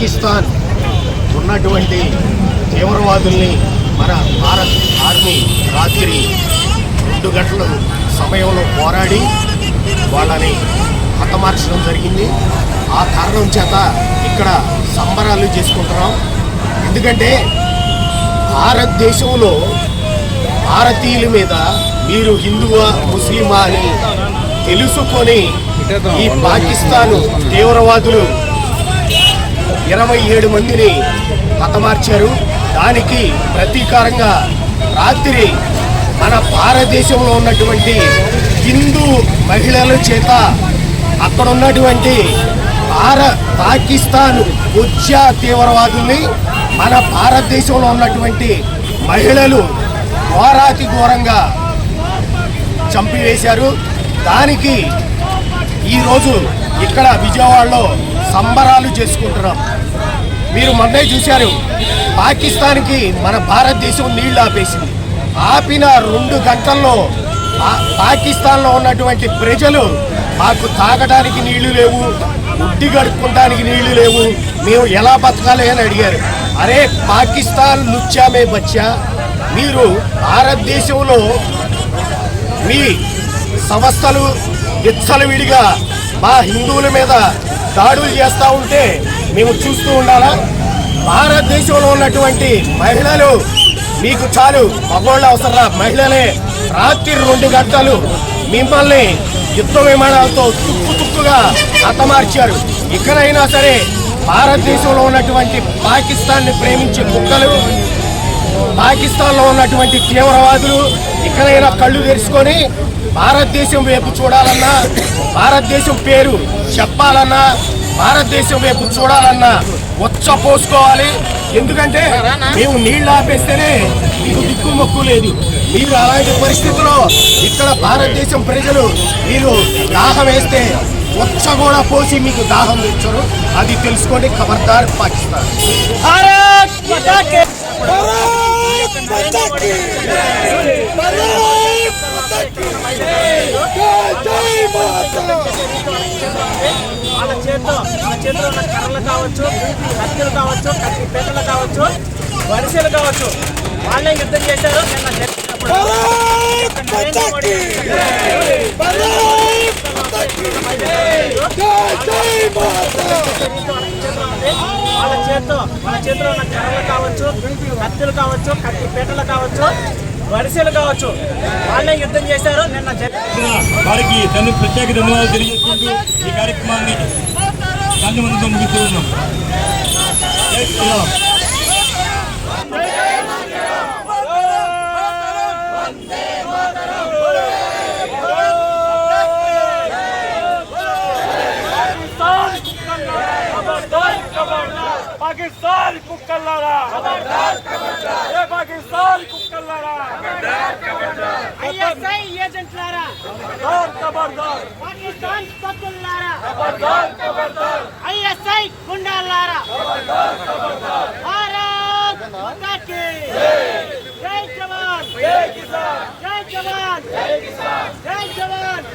పాకిస్తాన్ ఉన్నటువంటి తీవ్రవాదుల్ని మన భారత్ ఆర్మీ రాత్రి రెండు గంటల సమయంలో పోరాడి వాళ్ళని హతమార్చడం జరిగింది. ఆ కారణం చేత ఇక్కడ సంబరాలు చేసుకుంటున్నాం. ఎందుకంటే భారతదేశంలో భారతీయుల మీద మీరు హిందువా ముస్లిమా అని తెలుసుకొని ఈ పాకిస్తాన్ తీవ్రవాదులు ఇరవై ఏడు మందిని హతమార్చారు. దానికి ప్రతీకారంగా రాత్రి మన భారతదేశంలో ఉన్నటువంటి హిందూ మహిళల చేత అక్కడ ఉన్నటువంటి భార పాకిస్తాన్ ఉజ్జా తీవ్రవాదుల్ని మన భారతదేశంలో ఉన్నటువంటి మహిళలు ఘోరాతి ఘోరంగా చంపివేశారు. దానికి ఈరోజు ఇక్కడ విజయవాడలో సంబరాలు చేసుకుంటున్నాం. మీరు మొన్నే చూశారు పాకిస్తాన్కి మన భారతదేశం నీళ్ళు ఆపేసింది. ఆపిన రెండు గంటల్లో పాకిస్తాన్లో ఉన్నటువంటి ప్రజలు మాకు తాగడానికి నీళ్ళు లేవు ఉడ్డి గడుపుకోవడానికి నీళ్ళు లేవు మేము ఎలా బతకాలి అని అడిగారు. అరే పాకిస్తాన్ నుచ్చామే బచ్చా మీరు భారతదేశంలో మీ సంస్థలు విచ్చలవిడిగా మా హిందువుల మీద దాడులు చేస్తూ ఉంటే మేము చూస్తూ ఉండాలా? భారతదేశంలో ఉన్నటువంటి మహిళలు మీకు చాలు. మగోళ్ళ అవసరం మహిళలే రాత్రి రెండు గంటలు మిమ్మల్ని యుద్ధ విమానాలతో తుక్కు తుక్కుగా హతమార్చారు. ఇక్కడైనా సరే భారతదేశంలో ఉన్నటువంటి పాకిస్తాన్ని ప్రేమించే కుక్కలు పాకిస్తాన్లో ఉన్నటువంటి తీవ్రవాదులు ఇక్కడైనా కళ్ళు తెరుచుకొని భారతదేశం వైపు చూడాలన్నా భారతదేశం పేరు చెప్పాలన్నా భారతదేశం వైపు చూడాలన్నా వచ్చ పోసుకోవాలి. ఎందుకంటే మేము నీళ్ళు ఆపేస్తేనే మీకు దిక్కు మొక్కు లేదు. మీరు అలాంటి పరిస్థితుల్లో ఇక్కడ భారతదేశం ప్రజలు మీరు దాహం వేస్తే వచ్చ కూడా పోసి మీకు దాహం తెచ్చారు. అది తెలుసుకోండి ఖబర్దార్ పాకిస్తాన్. భారత్ వాళ్ళ చేతిలో వాళ్ళ చేతిలో ఉన్న కర్రలు కావచ్చు కత్తులు కావచ్చు కత్తి పెట్టలు కావచ్చు వరిసెలు కావచ్చు వాళ్ళే యుద్ధం చేశారు నిన్న జరిగినప్పుడు వాళ్ళ చేతిలో వాళ్ళ చేతిలో ఉన్న కర్రలు కావచ్చు కత్తులు కావచ్చు కత్తి పెట్టలు కావచ్చు వరిసెలు కావచ్చు. వాళ్ళే యుద్ధం చేశారు. నిన్న వారికి ధన్య ప్రత్యేక ధన్యవాదాలు తెలియజేసుకుంటూ ఈ కార్యక్రమాన్ని గాంధీ మందితో ముగిస్తూ ఉన్నాం పాకిస్తాన్ కుక్కల్లారా. ఐఎస్ఐ ఏజెంట్లారా? పాకిస్తాన్ ఖబర్దార్ ఐఎస్ఐ గుండాలారా భారత్ మాతా కీ జై జవాన్. జై కిసాన్. జై జవాన్. జై కిసాన్. జై జవాన్.